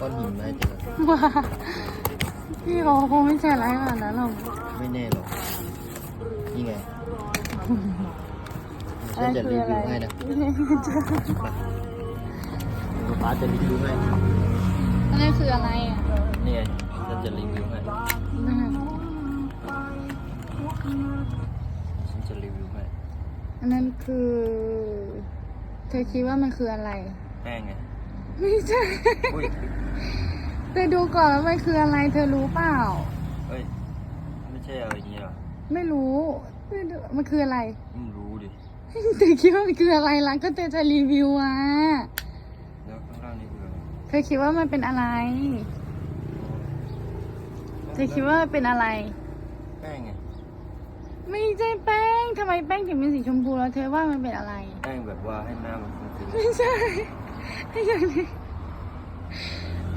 ก้อนหินมาให้เจอว่าพี่เขาคงไม่ใช่อะไรขนาดนั้นหรอกไม่แน่หรอก นี่ไงอัฉันนนั้นจะคืรีออะไรวิวให้นะป๊าป๊าจะรีวิวให้อันนั้นคืออะไรอะนี่ไงฉันจะรีวิวให้ฉันจะรีวิวให้อันนั้นคือ เธอคิดว่ามันคืออะไร แป้งไง ไม่ใช่ อุ้ยเธอดูก่อนว่ามันคืออะไร เธอรู้เปล่าเฮ้ย ไม่ใช่เอาอย่างนี้หรอไม่รู้ไม่รู้มันคืออะไรไม่รู้ดิ เธอคิดว่ามันคืออะไรล่ะก็เธอจะรีวิวอะ แล้วข้างล่างนี่คืออะไรเธอคิดว่ามันเป็นอะไร เธอคิดว่ามันเป็นอะไร แป้งไง ไม่ใช่แป้งทำไมแป้งถึงเป็นสีชมพูแล้วเธอว่ามันเป็นอะไร แป้งแบบว่าให้หน้ามันฟุ้งไม่ใช่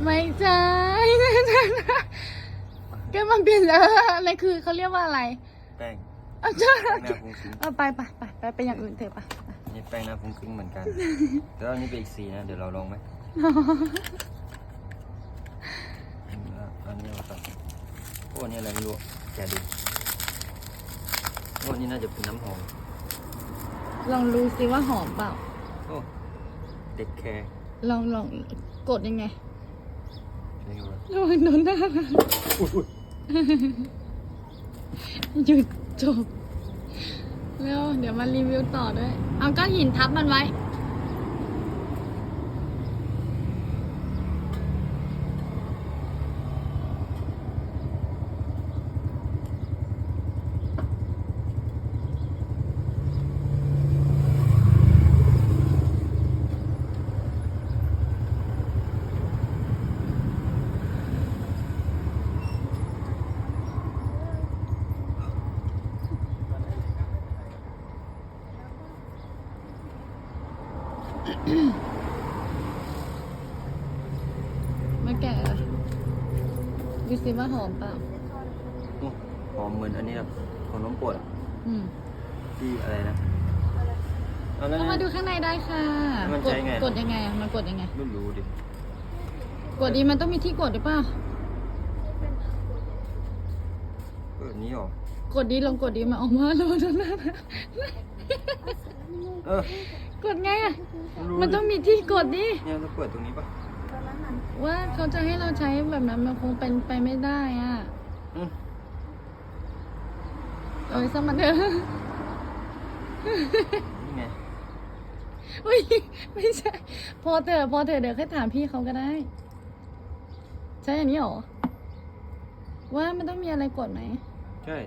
ไม่ใช่ไม่ใช่ก็มันเป็นเอออะไรคือเขาเรียกว่าอะไรๆแป้งเอาใช่แป้งหน้าฟุ้งฟิ้งเอาไปไปไปไปไปอย่างอื่นเถอะไปนี่แป้งหน้าฟุ้งฟิ้งเหมือนกันแต่ว่าอันนี้เป็นอีกสีนะ เดี๋ยวเราลองไหมอันนี้เราตัดโอ้อันนี่อะไรไม่รู้แกะดูโอ้อันนี่น่าจะเป็นน้ำหอม ลองดูสิว่าหอมเปล่าโอ้ เด็กแคร์ลองลองกดยังไงนี่ก็ระวังโดนหน้าอุ้ยอุ้ยหยุดจบแล้วเดี๋ยวมารีวิวต่อด้วย เอาก้อนหินทับมันไว้ มาแกะเหรอดูสิว่าหอมเปล่าโอ้หอมเหมือนอันนี้แบบของน้องปวดอะอืมที่อะไรนะเอาแล้วเข้ามาดูข้างในได้ค่ะมันกดใช้ไงกดยังไงอะมันกดยังไง ไม่รู้ดิ กดดีมันต้องมีที่กดหรือเปล่าเออนี้หรอ กดดีลองกดดีมาออกมาแล้วโดนหน้าเออกดไงอะ รู้มันต้องมีที่กดดิ เนี่ยเราเปิดตรงนี้ปะว่าเขาจะให้เราใช้แบบนั้นมันคงเป็นไปไม่ได้อะ อืมเออสมัครเถอะนี่ไงอุ้ยไม่ใช่ พอเถอะพอเถอะเดี๋ยวแค่ถามพี่เขาก็ได้ ใช่อันนี้เหรอ ว่ามันต้องมีอะไรกดไหม ใช่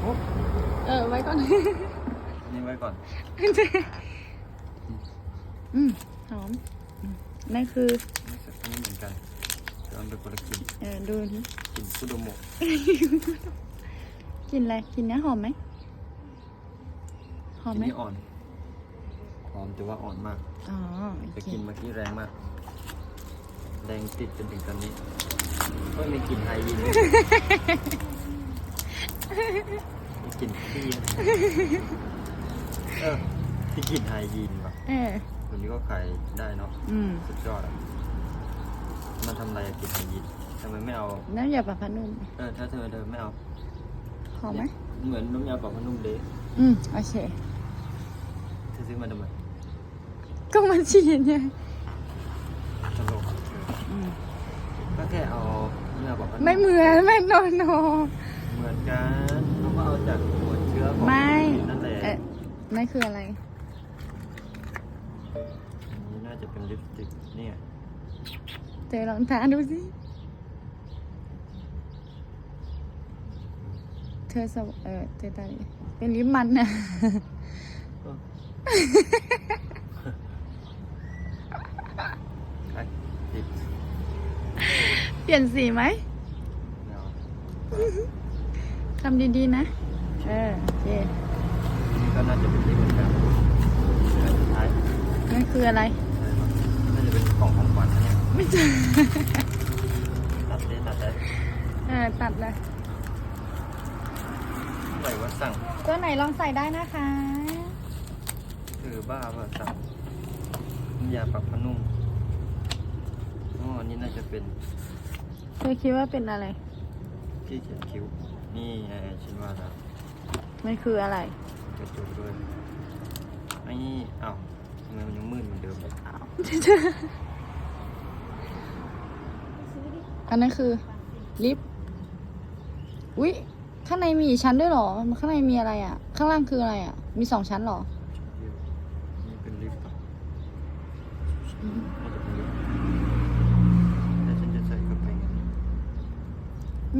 โอ้ เออไว้ก่อน นี่ไว้ก่อน อืมหอมอืมนั่นคือ นี่สักอันนี้เหมือนกันแต่มันเป็นคนละกลิ่นเออดูนี่กลิ่นคุโดโมะกลินอะไรกลินเนี้ยหอมไหมหอมกลิ่นไหมนี้อ่อน หอมแต่ว่าอ่อนมาก อ๋อโอแต่เคกลิ่นเมื่อกี้แรงมาก แรงติดจนถึงตอนนี้ก็มีกลิ่นไฮยีนด้วยมี กลิ่นขี้นะเออมีกลิ่นไฮยีนว่ะเออ ตัวนี้ก็ขายได้เนาะอืม สุดยอดอะมันทำอะไรอะกลิ่นไฮยีนทำไมไม่เอา น้ำยาปรับผ้านุ่มเออ ถ้าเธอเธอไม่เอาหอมไหมเหมือนน้ำยาปรับผ้านุ่มเดย์อืม โอเค เธอซื้อมาทำไมก็มาฉีดไงตลกอืมก็แค่เอาน้ำยาปรับผ้านุ่มไม่เหมือนไม่โนโน เหมือนกันเขาก็เอา จากหัวเชื้อของไม่นั่นแหละเอ๊ะนั่นคืออะไรอันนี้น่าจะเป็นลิปสติกเนี่ยเจอลองทาดูสิ เธอสวเออเธอตาดิเป็นลิปมันนะเออไอ้ติดเปลี่ยนสีไหมไม่เอา ทำดีๆนะ เออโอเคอันนี้ก็น่าจะเป็นลิปเหมือนกันอันสุดท้ายนั่นคืออะไรอะไรวะน่าจะเป็นของของขวัญนะเนี่ยไม่ใช่ตัดได้ตัดได้เออตัดเลยอะไรวะสั่งตัวไหนลองใส่ได้นะคะ คืออบ้าป่ะสั่งน้ำยาปรับผ้านุ่มอ๋ออันนี้น่าจะเป็นเธอคิดว่าเป็นอะไร ที่เขียนคิ้ว นี่ไงฉันว่าแล้วมันคืออะไร กระจกด้วยไอ้นี่อ้าวทำไมมันยังมืดเหมือนเดิมเลยอันนั้นคือ ลิฟต์อุ๊ย ข้างในมีอีกชั้นด้วยเหรอข้างในมีอะไรอะ ข้างล่างคืออะไรอะ มีสองชั้นเหรอ นี่เป็นลิฟต์ป่ะน่าจะเป็นลิฟต์แต่ฉันจะใส่เข้าไปไง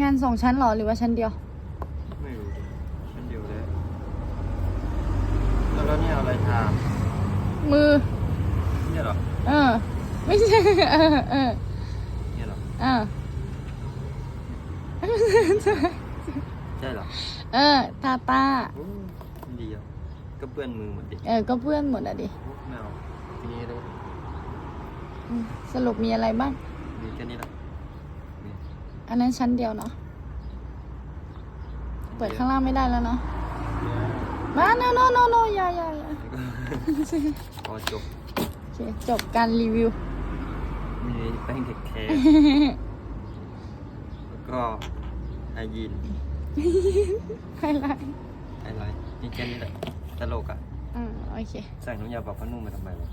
งานสองชั้นเหรอหรือว่าชั้นเดียว ไม่รู้ดิฉันเดียวแล้วแล้วแล้วเนี่ยเอาอะไรทามือ เนี่ยเหรอเออ ไม่ใช่ เออเออเนี่ยเหรอเออใช่เหรอเออตาตาโอ้ดีอะก็เปื้อนมือหมดดิเออ ก็เพื่อนหมดอะดิโอ้ไม่เอาทีนี้เลยอืมสรุปมีอะไรบ้างมีแค่นี้แหละมี อันนั้นชั้นเดียวเนาะ เปิดข้างล่างไม่ได้แล้วเนาะมาโนโนโนโนอย่าอย่าอย่าพอจบโอเคจบการรีวิว มีแป้งเด็กแคร์แล้วก็ไอยีนไฮไลท์ไอไลท์นี่แค่นี้แหละตลกอะ อืมโอเคสั่งน้ำยาปรับผ้านุ่มมาทำไมวะ